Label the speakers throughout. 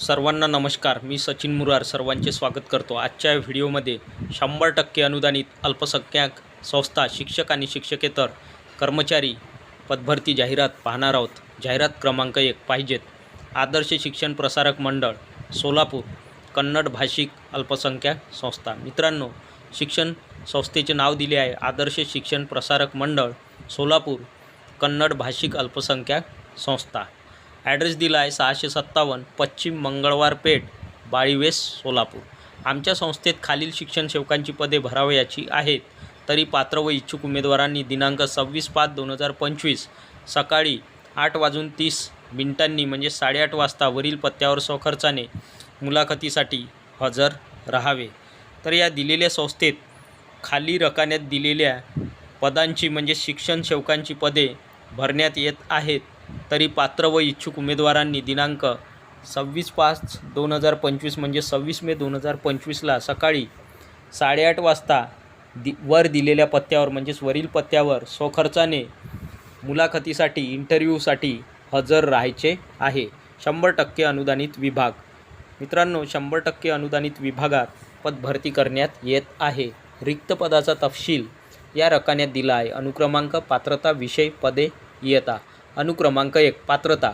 Speaker 1: सर्वांना नमस्कार मी सचिन मुरार सर्वांचे स्वागत करतो. आजच्या व्हिडिओमध्ये शंभर टक्के अनुदानित अल्पसंख्याक संस्था शिक्षक आणि शिक्षकेतर कर्मचारी पदभरती जाहिरात पाहणार आहोत. जाहिरात क्रमांक एक पाहिजेत. आदर्श शिक्षण प्रसारक मंडळ सोलापूर कन्नड भाषिक अल्पसंख्याक संस्था. मित्रांनो शिक्षण संस्थेचे नाव दिले आहे. आदर्श शिक्षण प्रसारक मंडळ सोलापूर कन्नड भाषिक अल्पसंख्याक संस्था. ॲड्रेस दिला आहे सहाशे सत्तावन्न पश्चिम मंगळवार पेठ बाळीवेस सोलापूर. आमच्या संस्थेत खालील शिक्षण सेवकांची पदे भरावयाची आहेत. तरी पात्र व इच्छुक उमेदवारांनी दिनांक सव्वीस पाच दोन हजार पंचवीस सकाळी आठ वाजून तीस मिनिटांनी म्हणजे साडेआठ वाजता वरील पत्त्यावर स्वखर्चाने मुलाखतीसाठी हजर राहावे. तर या दिलेल्या संस्थेत खाली रकान्यात दिलेल्या पदांची म्हणजे शिक्षण सेवकांची पदे भरण्यात येत आहेत. तरी पात्र व इच्छुक उमेदवारांनी दिनांक सव्वीस पाच दोन हजार पंचवीस म्हणजे सव्वीस मे दोन हजार पंचवीसला सकाळी साडेआठ वाजता दि वर दिलेल्या पत्त्यावर म्हणजेच वरील पत्त्यावर स्वखर्चाने मुलाखतीसाठी इंटरव्ह्यूसाठी हजर राहायचे आहे. शंभर टक्के अनुदानित विभाग. मित्रांनो शंभर टक्के अनुदानित विभागात पद भरती करण्यात येत आहे. रिक्त पदाचा तपशील या रकान्यात दिला आहे. अनुक्रमांक पात्रता विषय पदे इयता अनुक्रमांक एक पात्रता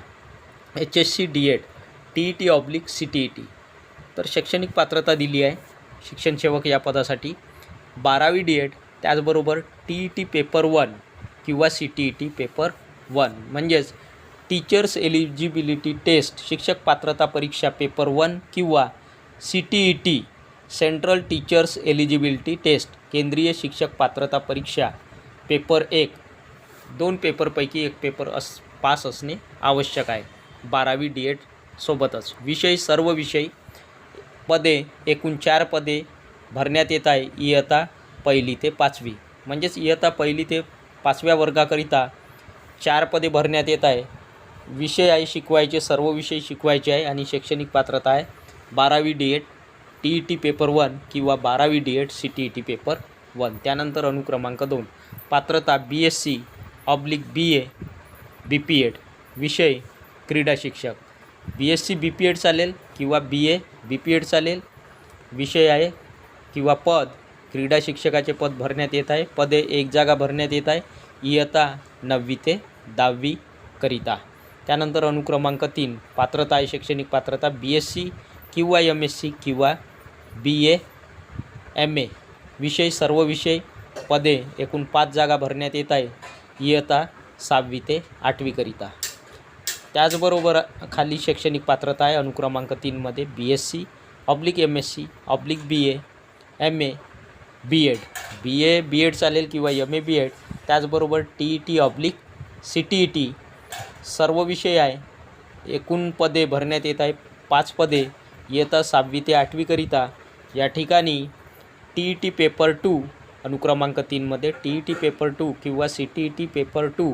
Speaker 1: H S C D Ed T E T oblique C T E T तर शैक्षणिक पात्रता दिली आहे शिक्षणसेवक या पदासाठी. बारावी डी एड त्याचबरोबर T E T paper one किंवा C T E T paper one म्हणजेच टीचर्स एलिजिबिलिटी टेस्ट शिक्षक पात्रता परीक्षा पेपर वन किंवा C T E T central teachers eligibility test केंद्रीय शिक्षक पात्रता परीक्षा पेपर एक. दोन पेपरपैकी एक पेपर अस पास असणे आवश्यक आहे. बारावी डी एड सोबतच. विषय सर्व विषय पदे एकूण चार पदे भरण्यात येत आहे. इयत्ता पहिली ते पाचवी. म्हणजेच इयत्ता पहिली ते पाचव्या वर्गाकरिता चार पदे भरण्यात येत आहे. विषय आहे शिकवायचे सर्व विषय शिकवायचे आहे आणि शैक्षणिक पात्रता आहे. बारावी D Ed T E T paper one किंवा बारावी D Ed C T E T paper one त्यानंतर अनुक्रमांक दोन. पात्रता B S C oblique B A B P Ed विषय क्रीडा शिक्षक. B S C B P Ed चालेल किंवा B A B P Ed चालेल. विषय आहे किंवा पद क्रीडा शिक्षकाचे पद भरण्यात येत आहे. पदे एक जागा भरण्यात येत आहे. इयता नववी ते दहावी करिता. त्यानंतर अनुक्रमांक तीन पात्रता आहे शैक्षणिक पात्रता बी एस सी किंवा एम एस सी किंवा बी ए एम ए विषय सर्व विषय पदे एकूण पाच जागा भरण्यात येत आहे. इयता सहावी ते आठवीकरिता त्याचबरोबर खाली शैक्षणिक पात्रता आहे. अनुक्रमांक तीनमध्ये B S C oblique M S C oblique B A M A B Ed B A B Ed चालेल किंवा एम ए बी एड त्याचबरोबर T E T oblique C T E T सर्व विषय आहे. एकूण पदे भरण्यात येत आहे पाच पदे इयत्ता सहावी ते आठवीकरिता या ठिकाणी T E T paper two अनुक्रमांक तीनमध्ये T E T paper two किंवा C T E T paper two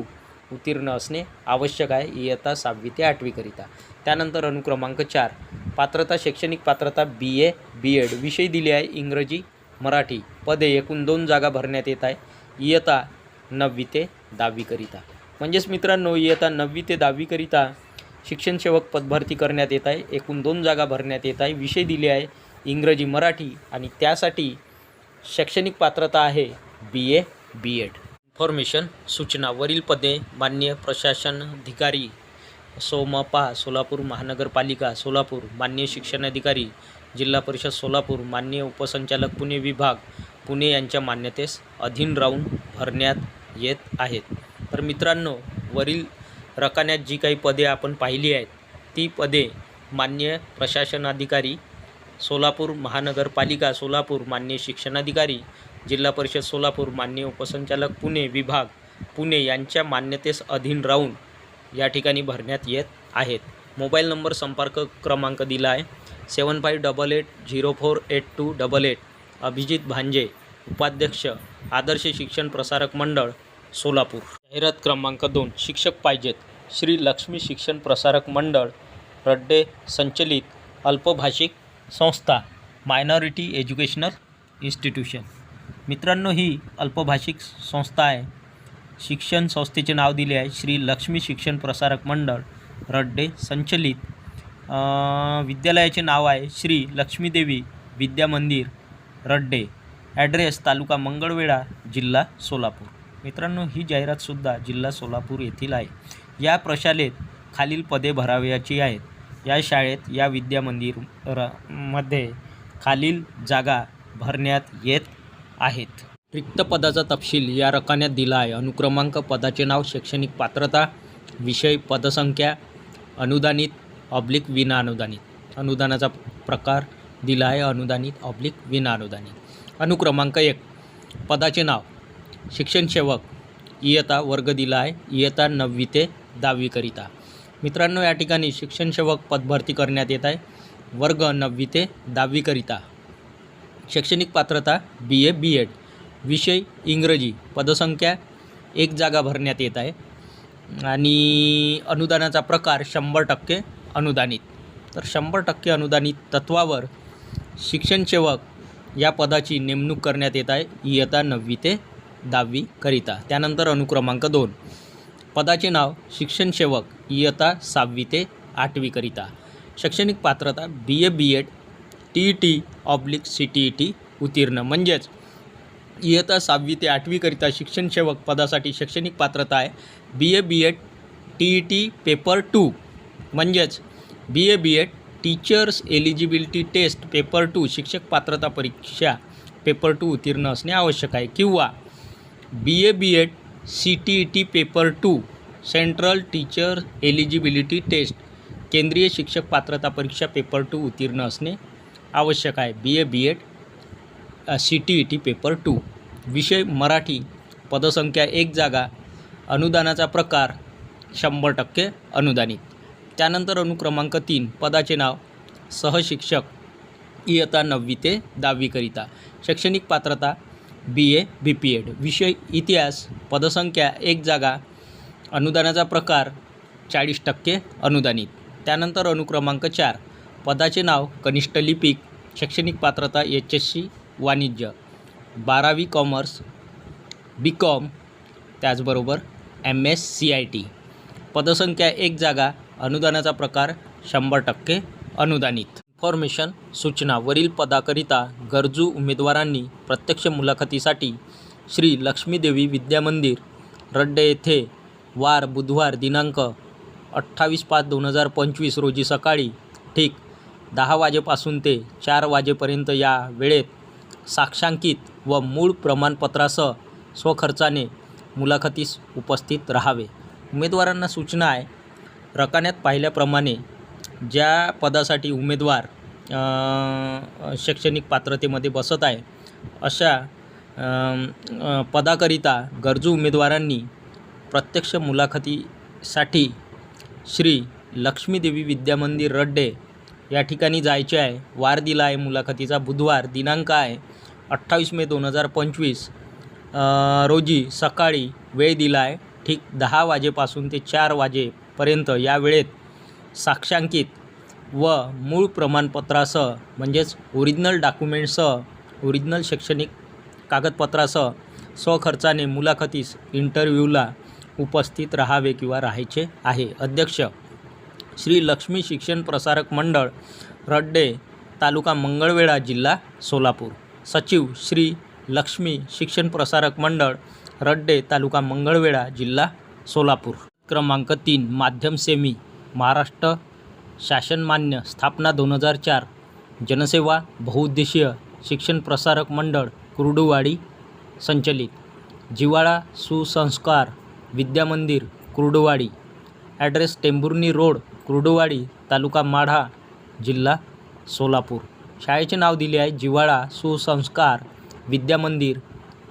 Speaker 1: उत्तीर्ण असणे आवश्यक आहे इयत्ता सहावी ते आठवीकरिता त्यानंतर अनुक्रमांक चार पात्रता शैक्षणिक पात्रता बी ए बी एड विषय दिले आहे इंग्रजी मराठी. पदे एकूण दोन जागा भरण्यात येत आहे इयत्ता नववी ते दहावीकरिता म्हणजेच मित्रांनो इयत्ता नववी ते दहावीकरिता शिक्षण सेवक पदभरती करण्यात येत आहे एकूण दोन जागा भरण्यात येत आहे विषय दिले आहे इंग्रजी मराठी आणि त्यासाठी शैक्षणिक पात्रता आहे B A B add information सूचना वरील पदे मान्य प्रशासन अधिकारी सोमपा सोलापूर महानगरपालिका सोलापूर मान्य शिक्षणाधिकारी जिल्हा परिषद सोलापूर मान्य उपसंचालक पुणे विभाग पुणे यांच्या मान्यतेस अधीन राहून भरण्यात येत आहेत. तर मित्रांनो वरील रकान्यात जी काही पदे आपण पाहिली आहेत ती पदे मान्य प्रशासनाधिकारी सोलापूर महानगरपालिका सोलापूर मान्य शिक्षणाधिकारी जिल्हा परिषद सोलापूर मान्य उपसंचालक पुणे विभाग पुणे यांच्या मान्यतेस अधीन राहून या ठिकाणी भरण्यात येत आहेत. मोबाईल नंबर संपर्क क्रमांक दिला आहे seven five double eight zero four eight two double eight. Abhijit Bhanje उपाध्यक्ष आदर्श शिक्षण प्रसारक मंडळ सोलापूर. जाहिरात क्रमांक दोन शिक्षक पाहिजेत. श्री लक्ष्मी शिक्षण प्रसारक मंडळ रड्डे संचलित अल्पभाषिक संस्था मायनॉरिटी एज्युकेशनल इन्स्टिट्यूशन मित्रांनो ही अल्पभाषिक संस्था आहे. शिक्षण संस्थेचे नाव दिले आहे श्री लक्ष्मी शिक्षण प्रसारक मंडळ रड्डे संचलित. विद्यालयाचे नाव आहे श्री लक्ष्मीदेवी विद्या मंदिर रड्डे. ॲड्रेस तालुका मंगळवेढा जिल्हा सोलापूर. मित्रांनो ही जाहिरातसुद्धा जिल्हा सोलापूर येथील आहे. या प्रशालेत खालील पदे भरावयाची आहेत. या शाळेत या विद्या मंदिर र मध्ये खालील जागा भरण्यात येत आहेत. रिक्त पदाचा तपशील या रकान्यात दिला आहे. अनुक्रमांक पदाचे नाव शैक्षणिक पात्रता विषय पदसंख्या अनुदानित ऑब्लिक विना अनुदानित अनुदानाचा प्रकार दिला आहे. अनुदानित ऑब्लिक विना अनुदानित अनुक्रमांक एक. पदाचे नाव शिक्षण सेवक इयता वर्ग दिला आहे. इयता नववी ते दहावीकरिता. मित्रांनो या ठिकाणी शिक्षणसेवक पदभरती करण्यात येत आहे. वर्ग नववी ते दहावीकरिता. शैक्षणिक पात्रता बी ए बी एड विषय इंग्रजी. पदसंख्या एक जागा भरण्यात येत आहे. आणि अनुदानाचा प्रकार शंभर टक्के अनुदानित. तर शंभर टक्के अनुदानित तत्वावर शिक्षणसेवक या पदाची नेमणूक करण्यात येत आहे. इयता नववी ते दहावीकरिता. त्यानंतर अनुक्रमांक दोन. पदाचे नाव शिक्षणसेवक इयता सहावी ते आठवीकरिता शैक्षणिक पात्रता B A B Ed T E T oblique C T E T उत्तीर्ण. म्हणजेच इयता सहावी ते आठवीकरिता शिक्षण सेवक पदासाठी शैक्षणिक पात्रता आहे B A B Ed T E T paper two म्हणजेच B A B Ed teachers eligibility test paper two शिक्षक पात्रता परीक्षा पेपर टू उत्तीर्ण असणे आवश्यक आहे. किंवा B A B Ed C T E T paper two central teacher eligibility test केंद्रीय शिक्षक पात्रता परीक्षा पेपर टू उत्तीर्ण असणे आवश्यक आहे. B A B Ed C T E T paper two. विषय मराठी पदसंख्या एक जागा अनुदानाचा प्रकार शंभर टक्के अनुदानित. त्यानंतर अनुक्रमांक तीन पदाचे नाव सहशिक्षक इयत्ता नववी ते दहावीकरिता शैक्षणिक पात्रता B A B P Ed विषय इतिहास पदसंख्या एक जागा अनुदानाचा प्रकार चाळीस टक्के अनुदानित. त्यानंतर अनुक्रमांक चार पदाचे नाव कनिष्ठ लिपिक शैक्षणिक पात्रता एच एस सी वाणिज्य. बारावी कॉमर्स बी कॉम त्याचबरोबर M S C I T. पदसंख्या एक जागा अनुदानाचा प्रकार शंभर टक्के अनुदानित. इन्फॉर्मेशन सूचना वरील पदाकरिता गरजू उमेदवारांनी प्रत्यक्ष मुलाखतीसाठी श्री लक्ष्मीदेवी विद्यामंदिर रड्डे येथे वार बुधवार दिनांक अठ्ठावीस पाच दोन हजार पंचवीस रोजी सकाळी ठीक दहा वाजेपासून ते चार वाजेपर्यंत या वेळेत साक्षांकित व मूळ प्रमाणपत्रासह स्वखर्चाने मुलाखतीस उपस्थित राहावे. उमेदवारांना सूचना आहे. रकान्यात पाहिल्याप्रमाणे ज्या पदासाठी उमेदवार शैक्षणिक पात्रतेमध्ये बसत आहे अशा पदाकरिता गरजू उमेदवारांनी प्रत्यक्ष मुलाखतीसाठी श्री लक्ष्मीदेवी विद्यामंदिर रड्डे या ठिकाणी जायचे आहे. वार दिला आहे मुलाखतीचा. बुधवार दिनांक आहे अठ्ठावीस मे दोन हजार पंचवीस. रोजी सकाळी वेळ दिला आहे. ठीक दहा वाजेपासून ते चार वाजेपर्यंत या वेळेत साक्षांकित व मूळ प्रमाणपत्रासह म्हणजेच ओरिजिनल डॉक्युमेंटसह ओरिजिनल शैक्षणिक कागदपत्रासह स्वखर्चाने मुलाखतीस इंटरव्ह्यूला उपस्थित राहावे किंवा राहायचे आहे. अध्यक्ष श्री लक्ष्मी शिक्षण प्रसारक मंडळ रड्डे तालुका मंगळवेढा जिल्हा सोलापूर. सचिव श्री लक्ष्मी शिक्षण प्रसारक मंडळ रड्डे तालुका मंगळवेढा जिल्हा सोलापूर. क्रमांक तीन माध्यम सेमी महाराष्ट्र शासनमान्य स्थापना दोन हजार चार जनसेवा बहुउद्देशीय शिक्षण प्रसारक मंडळ कुर्डुवाडी संचलित. जिवाळा सुसंस्कार विद्यामंदिर कुर्डुवाडी. ॲड्रेस टेंभुर्णी रोड कुर्डुवाडी तालुका माढा जिल्हा सोलापूर. शाळेचे नाव दिले आहे जिवाळा सुसंस्कार विद्यामंदिर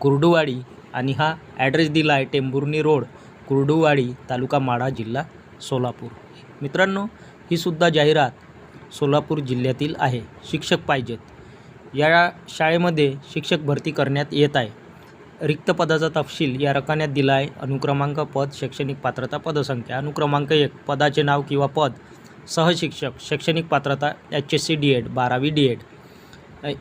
Speaker 1: कुर्डुवाडी आणि हा ॲड्रेस दिला आहे टेंभुर्णी रोड कुर्डुवाडी तालुका माढा जिल्हा सोलापूर. मित्रांनो ही सुद्धा जाहिरात सोलापूर जिल्ह्यातील आहे. शिक्षक पाहिजेत. या शाळेमध्ये शिक्षक भरती करण्यात येत आहे. रिक्त पदाचा तपशील या रकान्यात दिला आहे अनुक्रमांक पद शैक्षणिक पात्रता पदसंख्या. अनुक्रमांक एक पदाचे नाव किंवा पद. सहशिक्षक शैक्षणिक पात्रता H S C D Ed बारावी डी एड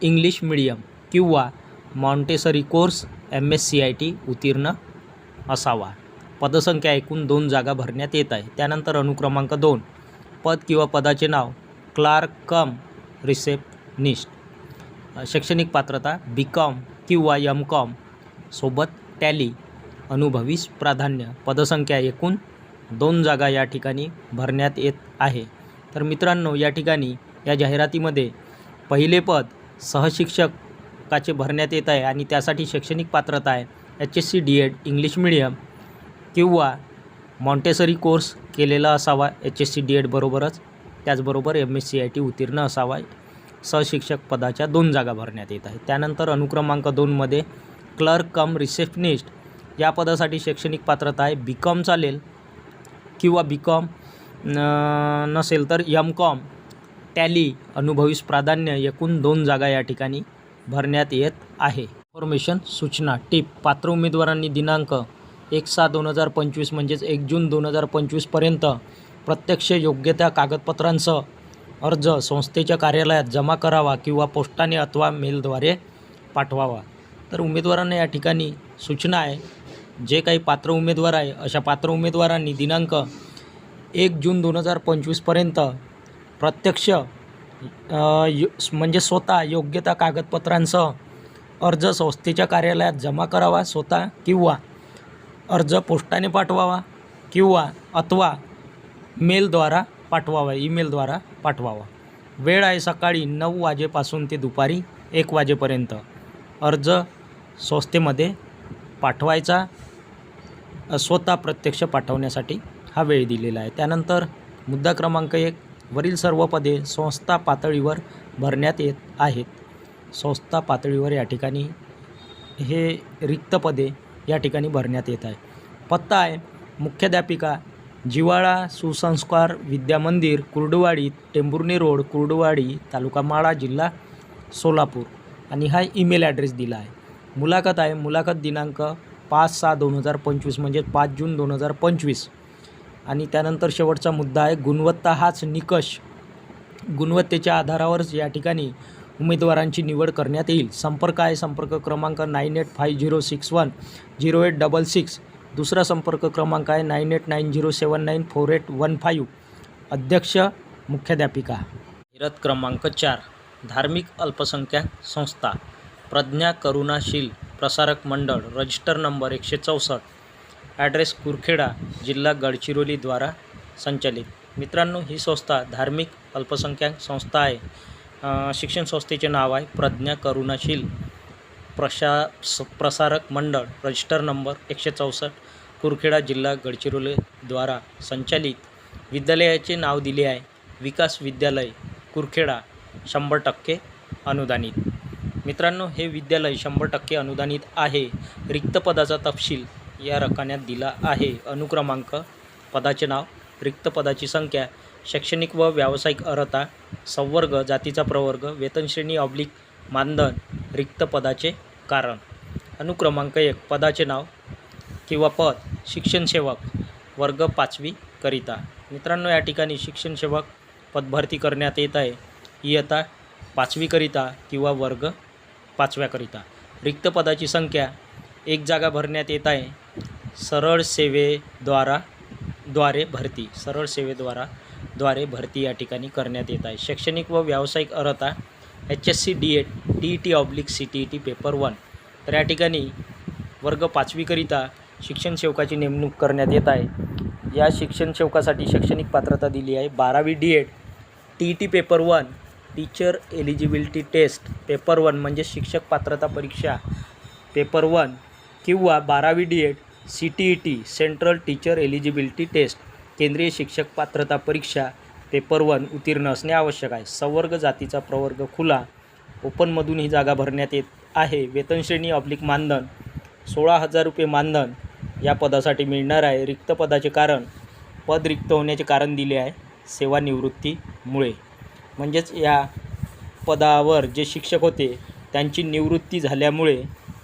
Speaker 1: इंग्लिश मिडियम किंवा Montessori course M S C I T उत्तीर्ण असावा. पदसंख्या एकूण दोन जागा भरण्यात येत आहे. त्यानंतर अनुक्रमांक दोन पद किंवा पदाचे नाव क्लार्क कम रिसेप्शनिस्ट शैक्षणिक पात्रता बी कॉम किंवा एम कॉम. सोबत टॅली अनुभवीस प्राधान्य पदसंख्या एकूण दोन जागा या ठिकाणी भरण्यात येत आहे. तर मित्रांनो या ठिकाणी या जाहिरातीमध्ये पहिले पद सहशिक्षकाचे भरण्यात येत आहे आणि त्यासाठी शैक्षणिक पात्रता आहे. H S C D Ed English medium किंवा मॉन्टेसरी कोर्स केलेला असावा H S C D Ed बरोबरच. त्याचबरोबर M S C I T उत्तीर्ण असावा. सहशिक्षक पदाच्या दोन जागा भरण्यात येत आहे. त्यानंतर अनुक्रमांक दोनमध्ये क्लर्क कम रिसेप्शनिस्ट या पदासाठी शैक्षणिक पात्रता आहे. बी कॉम चालेल किंवा बी कॉम नसेल तर यम कॉम टॅली अनुभवीस प्राधान्य एकूण दोन जागा या ठिकाणी भरण्यात येत आहे. इन्फॉर्मेशन सूचना टीप पात्र उमेदवारांनी दिनांक एक सहा दोन हजार पंचवीस म्हणजेच एक जून दोन हजार पंचवीसपर्यंत प्रत्यक्ष योग्य त्या कागदपत्रांसह अर्ज संस्थेच्या कार्यालयात जमा करावा किंवा पोस्टाने अथवा मेलद्वारे पाठवावा. तर उमेदवारांना या ठिकाणी सूचना आहे. जे काही पात्र उमेदवार आहे अशा पात्र उमेदवारांनी दिनांक एक जून दोन हजार पंचवीसपर्यंत प्रत्यक्ष यो म्हणजे स्वतः योग्यता कागदपत्रांसह अर्ज संस्थेच्या कार्यालयात जमा करावा स्वतः किंवा अर्ज पोस्टाने पाठवावा किंवा अथवा मेलद्वारा पाठवावा ईमेलद्वारा पाठवावा. वेळ आहे सकाळी नऊ वाजेपासून ते दुपारी एक वाजेपर्यंत. अर्ज संस्थेमध्ये पाठवायचा स्वतः प्रत्यक्ष पाठवण्यासाठी हा वेळ दिलेला आहे. त्यानंतर मुद्दा क्रमांक एक वरील सर्व पदे संस्था पातळीवर भरण्यात येत आहेत. संस्था पातळीवर या ठिकाणी हे रिक्त पदे या ठिकाणी भरण्यात येत आहे. पत्ता आहे मुख्याध्यापिका जिवाळा सुसंस्कार विद्यामंदिर कुर्डुवाडी टेंभुर्णी रोड कुर्डुवाडी तालुका माळा जिल्हा सोलापूर. आणि हा ईमेल ॲड्रेस दिला आहे. मुलाखत आहे. मुलाखत दिनांक पाच सहा दोन हजार पंचवीस म्हणजे पाच जून दोन हजार पंचवीस. आणि त्यानंतर शेवटचा मुद्दा आहे. गुणवत्ता हाच निकष. गुणवत्तेच्या आधारावरच या ठिकाणी उमेदवारांची निवड करण्यात येईल. संपर्क आहे. संपर्क क्रमांक nine eight five zero six one zero eight double six. दुसरा संपर्क क्रमांक आहे nine eight nine zero seven nine four eight one five. अध्यक्ष मुख्याध्यापिका. जाहिरात क्रमांक चार. धार्मिक अल्पसंख्याक संस्था. प्रज्ञा करुणाशील प्रसारक मंडळ रजिस्टर नंबर एकशे चौसष्ट ॲड्रेस कुरखेडा जिल्हा गडचिरोलीद्वारा संचालित. मित्रांनो ही संस्था धार्मिक अल्पसंख्याक संस्था आहे. शिक्षण संस्थेचे नाव आहे प्रज्ञा करुणाशील प्रशा स प्रसारक मंडळ रजिस्टर नंबर एकशे चौसष्ट कुरखेडा जिल्हा गडचिरोलीद्वारा संचालित. विद्यालयाचे नाव दिले आहे विकास विद्यालय कुरखेडा शंभर टक्के अनुदानित. मित्रांनो हे विद्यालय शंभर टक्के अनुदानित आहे. रिक्त पदाचा तपशील या रकान्यात दिला आहे. अनुक्रमांक पदाचे नाव रिक्त पदाची संख्या शैक्षणिक व व्यावसायिक अर्हता संवर्ग जातीचा प्रवर्ग वेतनश्रेणी ऑब्लिक मानधन रिक्त पदाचे कारण. अनुक्रमांक एक पदाचे नाव किंवा पद शिक्षणसेवक वर्ग पाचवी करिता. मित्रांनो या ठिकाणी शिक्षणसेवक पदभरती करण्यात येत आहे. इयत्ता पाचवीकरिता किंवा वर्ग पाचव्याकरिता. रिक्त पदाची संख्या एक जागा भरण्यात येत आहे. सरळ सेवेद्वारा द्वारे भरती. सरळ सेवेद्वारा द्वारे भरती या ठिकाणी करण्यात येत आहे. शैक्षणिक व व्यावसायिक अर्हता H S C D Ed T E T oblique C T E T paper one तर या ठिकाणी वर्ग पाचवीकरिता शिक्षण सेवकाची नेमणूक करण्यात येत आहे. या शिक्षण सेवकासाठी शैक्षणिक पात्रता दिली आहे. बारावी D Ed T E T paper one teacher eligibility test paper one म्हणजे शिक्षक पात्रता परीक्षा पेपर वन किंवा बारावी D Ed C T E T central teacher eligibility test केंद्रीय शिक्षक पात्रता परीक्षा पेपर वन उत्तीर्ण असणे आवश्यक आहे. संवर्ग जातीचा प्रवर्ग खुला ओपनमधून ही जागा भरण्यात येत आहे. वेतनश्रेणी ऑब्लिक मानधन सोळा हजार रुपये मानधन या पदासाठी मिळणार आहे. रिक्त पदाचे कारण पद रिक्त होण्याचे कारण दिले आहे सेवानिवृत्तीमुळे. म्हणजेच या पदावर जे शिक्षक होते त्यांची निवृत्ती झाल्यामुळे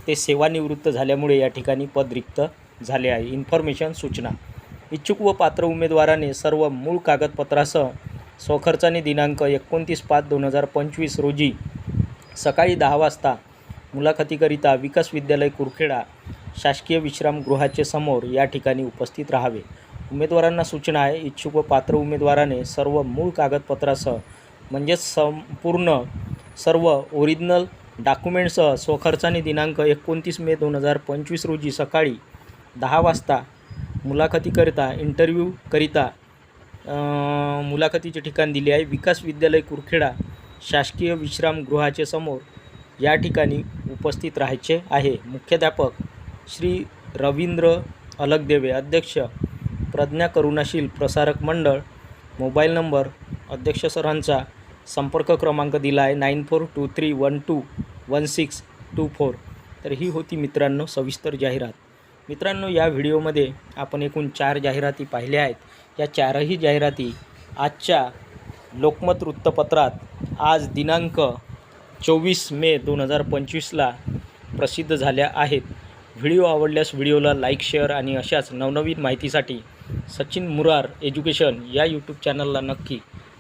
Speaker 1: ते सेवानिवृत्त झाल्यामुळे या ठिकाणी पद रिक्त झाले आहे. इन्फॉर्मेशन सूचना. इच्छुक व पात्र उमेदवाराने सर्व मूळ कागदपत्रासह स्वखर्चाने दिनांक एकोणतीस पाच दोन हजार पंचवीस रोजी सकाळी दहा वाजता मुलाखतीकरिता विकास विद्यालय कुरखेडा शासकीय विश्रामगृहाचे समोर या ठिकाणी उपस्थित राहावे. उमेदवारांना सूचना आहे इच्छुक व पात्र उमेदवाराने सर्व मूळ कागदपत्रासह म्हणजेच संपूर्ण सर्व ओरिजिनल डॉक्युमेंटसह स्वखर्चाने दिनांक एकोणतीस मे दोन हजार पंचवीस रोजी सकाळी दहा वाजता मुलाखतीकरिता इंटरव्ह्यूकरिता मुलाखतीचे ठिकाण दिले आहे. विकास विद्यालय कुरखेडा शासकीय विश्रामगृहाचे समोर या ठिकाणी उपस्थित राहायचे आहे. मुख्याध्यापक श्री रवींद्र अलगदेवे अध्यक्ष प्रज्ञा करुणाशील प्रसारक मंडळ मोबाईल नंबर अध्यक्ष सरांचा संपर्क क्रमांक दिला आहे nine four two three one two one six two four. तर ही होती मित्रांनो सविस्तर जाहिरात. मित्रांनो या व्हिडिओमध्ये आपण एकूण चार जाहिराती पाहिल्या आहेत. या चारही जाहिराती आजच्या लोकमत वृत्तपत्रात आज दिनांक चोवीस मे दोन हजार पंचवीसला प्रसिद्ध झाल्या आहेत. व्हिडिओ आवडल्यास व्हिडिओला लाईक शेअर आणि अशाच नवनवीन माहितीसाठी सचिन मुरार एज्युकेशन या यूट्यूब चॅनलला नक्की